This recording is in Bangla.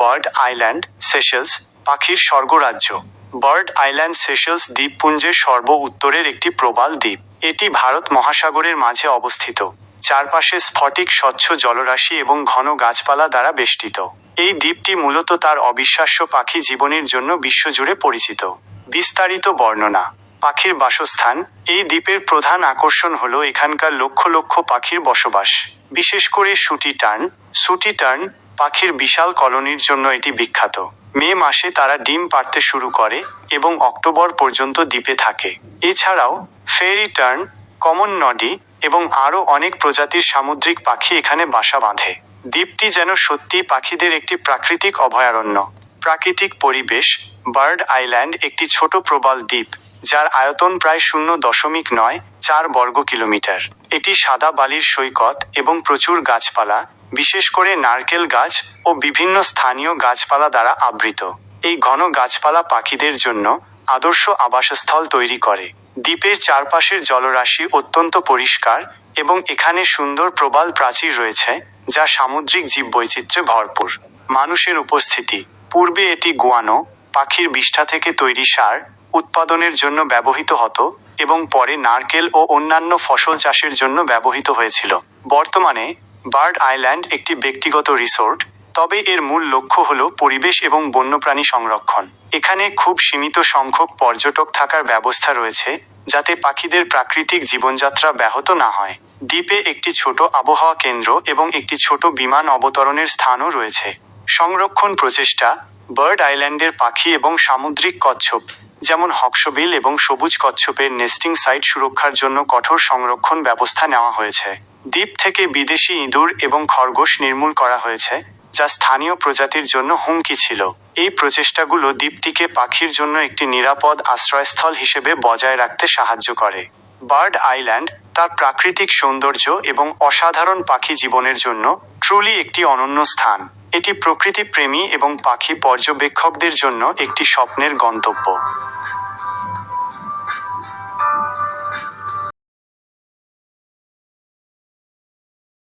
বার্ড আইল্যান্ড সেশেলস পাখির স্বর্গরাজ্য। বার্ড আইল্যান্ড সেশেলস দ্বীপপুঞ্জের সর্ব উত্তরের একটি প্রবাল দ্বীপ। এটি ভারত মহাসাগরের মাঝে অবস্থিত। চারপাশে স্ফটিক, স্বচ্ছ জলরাশি এবং ঘন গাছপালা দ্বারা বেষ্টিত। এই দ্বীপটি মূলত তার অবিশ্বাস্য পাখি জীবনের জন্য বিশ্বজুড়ে পরিচিত। বিস্তারিত বর্ণনা। পাখির বাসস্থান। এই দ্বীপের প্রধান আকর্ষণ হল এখানকার লক্ষ লক্ষ পাখির বসবাস। বিশেষ করে সুটি টার্ন। সুটি টার্ন পাখির বিশাল কলোনির জন্য এটি বিখ্যাত। মে মাসে তারা ডিম পাড়তে শুরু করে এবং অক্টোবর পর্যন্ত দ্বীপে থাকে। এছাড়াও ফেরি টার্ন, কমন নডি এবং আরও অনেক প্রজাতির সামুদ্রিক পাখি এখানে বাসা বাঁধে। দ্বীপটি যেন সত্যিই পাখিদের একটি প্রাকৃতিক অভয়ারণ্য। প্রাকৃতিক পরিবেশ, বার্ড আইল্যান্ড একটি ছোট প্রবাল দ্বীপ, যার আয়তন প্রায় শূন্য দশমিক নয়, চার বর্গ কিলোমিটার। এটি সাদা বালির সৈকত এবং প্রচুর গাছপালা বিশেষ করে নারকেল গাছ ও বিভিন্ন স্থানীয় গাছপালা দ্বারা আবৃত। এই ঘন গাছপালা পাখিদের জন্য আদর্শ আবাসস্থল তৈরি করে। দ্বীপের চারপাশের জলরাশি অত্যন্ত পরিষ্কার এবং এখানে সুন্দর প্রবাল প্রাচীর রয়েছে, যা সামুদ্রিক জীববৈচিত্র্যে ভরপুর। মানুষের উপস্থিতি। পূর্বে এটি গোয়ানো, পাখির বিষ্ঠা থেকে তৈরি সার উৎপাদনের জন্য ব্যবহৃত হতো এবং পরে নারকেল ও অন্যান্য ফসল চাষের জন্য ব্যবহৃত হয়েছিল। বর্তমানে বার্ড আইল্যান্ড একটি ব্যক্তিগত রিসোর্ট, তবে এর মূল লক্ষ্য হল পরিবেশ এবং বন্যপ্রাণী সংরক্ষণ। এখানে খুব সীমিত সংখ্যক পর্যটক থাকার ব্যবস্থা রয়েছে, যাতে পাখিদের প্রাকৃতিক জীবনযাত্রা ব্যাহত না হয়। দ্বীপে একটি ছোট আবহাওয়া কেন্দ্র এবং একটি ছোট বিমান অবতরণের স্থানও রয়েছে। সংরক্ষণ প্রচেষ্টা, বার্ড আইল্যান্ডের পাখি এবং সামুদ্রিক কচ্ছপ, যেমন হক্সবিল এবং সবুজ কচ্ছপের নেস্টিং সাইট সুরক্ষার জন্য কঠোর সংরক্ষণ ব্যবস্থা নেওয়া হয়েছে। দ্বীপ থেকে বিদেশি ইঁদুর এবং খরগোশ নির্মূল করা হয়েছে, যা স্থানীয় প্রজাতির জন্য হুমকি ছিল। এই প্রচেষ্টাগুলো দ্বীপটিকে পাখির জন্য একটি নিরাপদ আশ্রয়স্থল হিসেবে বজায় রাখতে সাহায্য করে। বার্ড আইল্যান্ড তার প্রাকৃতিক সৌন্দর্য এবং অসাধারণ পাখি জীবনের জন্য ট্রুলি একটি অনন্য স্থান। এটি প্রকৃতি প্রেমী এবং পাখি পর্যবেক্ষকদের জন্য একটি স্বপ্নের গন্তব্য।